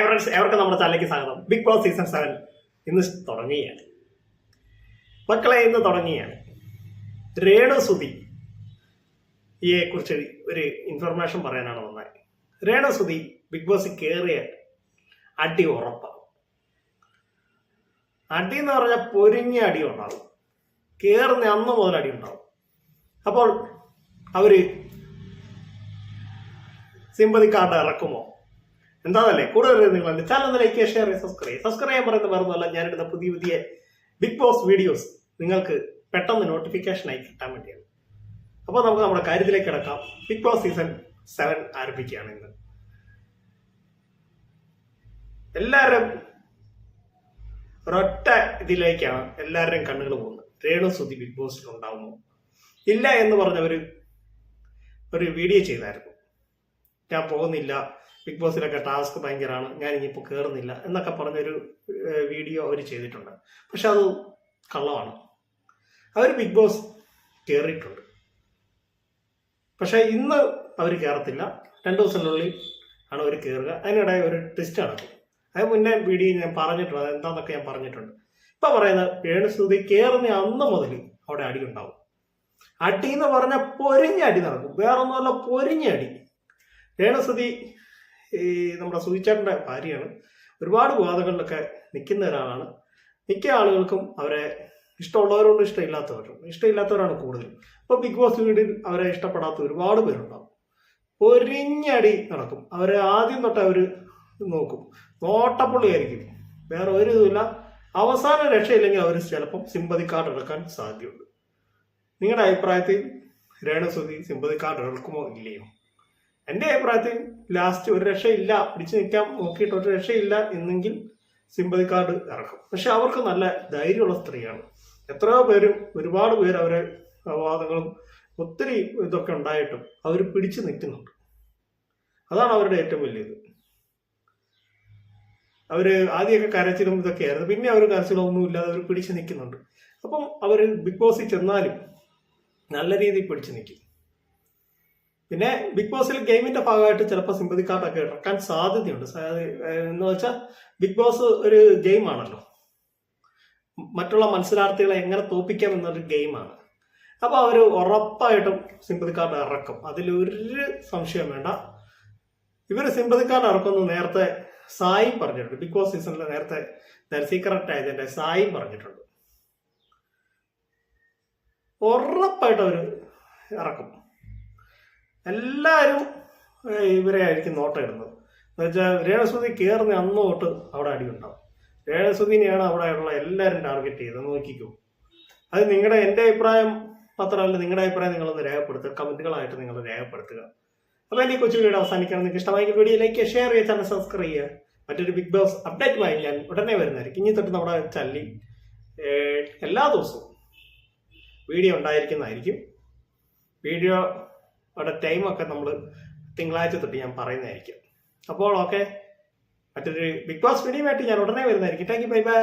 Friends എവർക്ക് നമ്മുടെ ചാനലിലേക്ക് സ്വാഗതം. ബിഗ് ബോസ് സീസൺ സെവൻ ഇന്ന് തുടങ്ങുകയാണ്. മക്കളെ ഇന്ന് തുടങ്ങുകയാണ്. രേണു സുധി യെ കുറിച്ച് ഒരു ഇൻഫർമേഷൻ പറയാനാണ് വന്നത് രേണു സുധി ബിഗ് ബോസിൽ കയറിയ അടി ഉറപ്പാണ് അടി എന്ന് പറഞ്ഞാൽ പൊരിഞ്ഞ അടി ഉണ്ടാവും. കയറുന്ന അന്ന് മുതൽ അടി ഉണ്ടാവും. അപ്പോൾ അവർ സിമ്പതി കാർഡ് ഇറക്കുമോ? എന്താണല്ലേ കൂടുതൽ നിങ്ങൾ എന്റെ channel like share subscribe subscribe ചെയ്യാൻ പറയുന്നത് വേറൊന്നുമല്ല ഞാനിടുന്ന പുതിയ പുതിയ ബിഗ് ബോസ് വീഡിയോസ് നിങ്ങൾക്ക് പെട്ടെന്ന് നോട്ടിഫിക്കേഷൻ ആയി കിട്ടാൻ വേണ്ടിയാണ്. അപ്പോൾ നമുക്ക് നമ്മുടെ കാര്യത്തിലേക്ക് കിടക്കാം. ബിഗ് ബോസ് സീസൺ സെവൻ ആരംഭിക്കുകയാണ് ഇന്ന്. എല്ലാവരും ഒരൊറ്റ ഇതിലേക്കാണ് എല്ലാവരുടെയും കണ്ണുകൾ പോകുന്നത്. രേണു സുധി ബിഗ് ബോസിൽ ഉണ്ടാവുന്നു. ഇല്ല എന്ന് പറഞ്ഞവർ ഒരു വീഡിയോ ചെയ്തായിരുന്നു. ഞാൻ പോകുന്നില്ല. ബിഗ് ബോസിലൊക്കെ ടാസ്ക് ഭയങ്കരമാണ് ഞാൻ ഇനിയിപ്പോൾ കയറുന്നില്ല എന്നൊക്കെ പറഞ്ഞൊരു വീഡിയോ അവർ ചെയ്തിട്ടുണ്ട്. പക്ഷെ അത് കള്ളമാണ്. അവർ ബിഗ് ബോസ് കയറിയിട്ടുണ്ട് പക്ഷെ ഇന്ന് അവർ കയറത്തില്ല രണ്ടു ദിവസത്തിനുള്ളിൽ ആണ് അവർ കയറുക അതിനിടെ ഒരു ടെസ്റ്റ് നടക്കും അത് മുന്നേ വീഡിയോ ഞാൻ പറഞ്ഞിട്ടുണ്ട്. അത് എന്താണെന്നൊക്കെ ഞാൻ പറഞ്ഞിട്ടുണ്ട്. ഇപ്പം പറയുന്നത് രേണുസ്തുതി കയറുന്ന അന്ന് മുതൽ അവിടെ അടി ഉണ്ടാവും. അടി എന്ന് പറഞ്ഞാൽ പൊരിഞ്ഞ അടി നടക്കും. വേറൊന്നുമല്ല പൊരിഞ്ഞ അടി. രേണുസ്തുതി ഈ നമ്മുടെ സുധിച്ചേട്ടന്റെ ഭാര്യയാണ്. ഒരുപാട് വിവാദങ്ങളിലൊക്കെ നിൽക്കുന്ന ഒരാളാണ്. മിക്ക ആളുകൾക്കും അവരെ ഇഷ്ടമുള്ളവരുണ്ട് ഇഷ്ടമില്ലാത്തവരും ഇഷ്ടമില്ലാത്തവരാണ് കൂടുതൽ ഇപ്പോൾ ബിഗ് ബോസ് വീട്ടിൽ അവരെ ഇഷ്ടപ്പെടാത്ത ഒരുപാട് പേരുണ്ടാവും. പൊരിഞ്ഞടി നടക്കും. അവരെ ആദ്യം തൊട്ട് അവർ നോക്കും. നോട്ടപ്പുള്ളിയായിരിക്കും. വേറെ ഒരു ഇതുമില്ല. അവസാന രക്ഷയില്ലെങ്കിൽ അവർ ചിലപ്പം സിമ്പതി കാർഡ് എടുക്കാൻ സാധ്യതയുണ്ട്. നിങ്ങളുടെ അഭിപ്രായത്തിൽ രേണസുതി സിമ്പതി കാർഡ് എടുക്കുമോ ഇല്ലയോ? എന്റെ അഭിപ്രായത്തിൽ ലാസ്റ്റ് ഒരു രക്ഷയില്ല പിടിച്ചു നിൽക്കാൻ നോക്കിയിട്ട് ഒരു രക്ഷയില്ല എന്നെങ്കിൽ സിമ്പതി കാർഡ് ഇറക്കും. പക്ഷെ അവർക്ക് നല്ല ധൈര്യമുള്ള സ്ത്രീയാണ്. എത്രയോ പേരും ഒരുപാട് പേര് അവരെ അപവാദങ്ങളും ഒത്തിരി ഇതൊക്കെ ഉണ്ടായിട്ടും അവർ പിടിച്ചു നിൽക്കുന്നുണ്ട്. അതാണ് അവരുടെ ഏറ്റവും വലിയത്. അവർ ആദ്യമൊക്കെ കരച്ചിലും ഇതൊക്കെയായിരുന്നു പിന്നെ അവർ കരച്ചിലൊന്നും ഇല്ലാതെ അവർ പിടിച്ചു നിൽക്കുന്നുണ്ട്. അപ്പം അവർ ബിഗ് ബോസിൽ ചെന്നാലും നല്ല രീതിയിൽ പിടിച്ചു നിൽക്കും. പിന്നെ ബിഗ് ബോസിൽ ഗെയിമിന്റെ ഭാഗമായിട്ട് ചിലപ്പോൾ സിമ്പതി കാർഡൊക്കെ ഇറക്കാൻ സാധ്യതയുണ്ട്. എന്ന് വെച്ചാൽ ബിഗ് ബോസ് ഒരു ഗെയിമാണല്ലോ മറ്റുള്ള മത്സരാർത്ഥികളെ എങ്ങനെ തോപ്പിക്കാം എന്നൊരു ഗെയിമാണ് അപ്പോൾ അവർ ഉറപ്പായിട്ടും സിമ്പതി കാർഡ് ഇറക്കും. അതിലൊരു സംശയം വേണ്ട. ഇവർ സിമ്പതി കാർഡ് ഇറക്കുമെന്ന് നേരത്തെ സായി പറഞ്ഞിട്ടുണ്ട്. ബിഗ് ബോസ് സീസണിൽ നേരത്തെ സീക്രട്ട് ഏജന്റ് സായി പറഞ്ഞിട്ടുണ്ട്. ഉറപ്പായിട്ട് അവർ ഇറക്കും. എല്ലാവരും ഇവരെ ആയിരിക്കും നോട്ടം ഇടുന്നത് എന്നുവെച്ചാൽ രേണസുതി കയറുന്ന അന്ന് തൊട്ട് അവിടെ അടിയുണ്ടാവും രേണസുതിനെയാണ് അവിടെ ഉള്ള എല്ലാവരും ടാർഗറ്റ് ചെയ്ത് നോക്കിക്കോ. അത് നിങ്ങളുടെ എന്റെ അഭിപ്രായം മാത്രമല്ല നിങ്ങളുടെ അഭിപ്രായം നിങ്ങളൊന്ന് രേഖപ്പെടുത്തുക. കമന്റുകളായിട്ട് നിങ്ങൾ രേഖപ്പെടുത്തുക. അപ്പോൾ എന്റെ കൊച്ചു വീഡിയോ അവസാനിക്കണം നിങ്ങൾക്ക് ഇഷ്ടമായെങ്കിൽ വീഡിയോ ലൈക്ക് ഷെയർ ചെയ്യുക ചാനൽ സബ്സ്ക്രൈബ് ചെയ്യുക. മറ്റൊരു ബിഗ് ബോസ് അപ്ഡേറ്റുമായി ഞാൻ ഉടനെ വരുന്നതായിരിക്കും. ഇനി തൊട്ട് നമ്മുടെ ചല്ലി എല്ലാ ദിവസവും വീഡിയോ ഉണ്ടായിരിക്കുന്നതായിരിക്കും. വീഡിയോ അവിടെ ടൈമൊക്കെ നമ്മൾ തിങ്കളാഴ്ച തൊട്ട് ഞാൻ പറയുന്നതായിരിക്കും. അപ്പോൾ ഓക്കെ മറ്റൊരു ബിഗ് ബോസ് വീഡിയോ ആയിട്ട് ഞാൻ ഉടനെ വരുന്നതായിരിക്കും. Thank you bye bye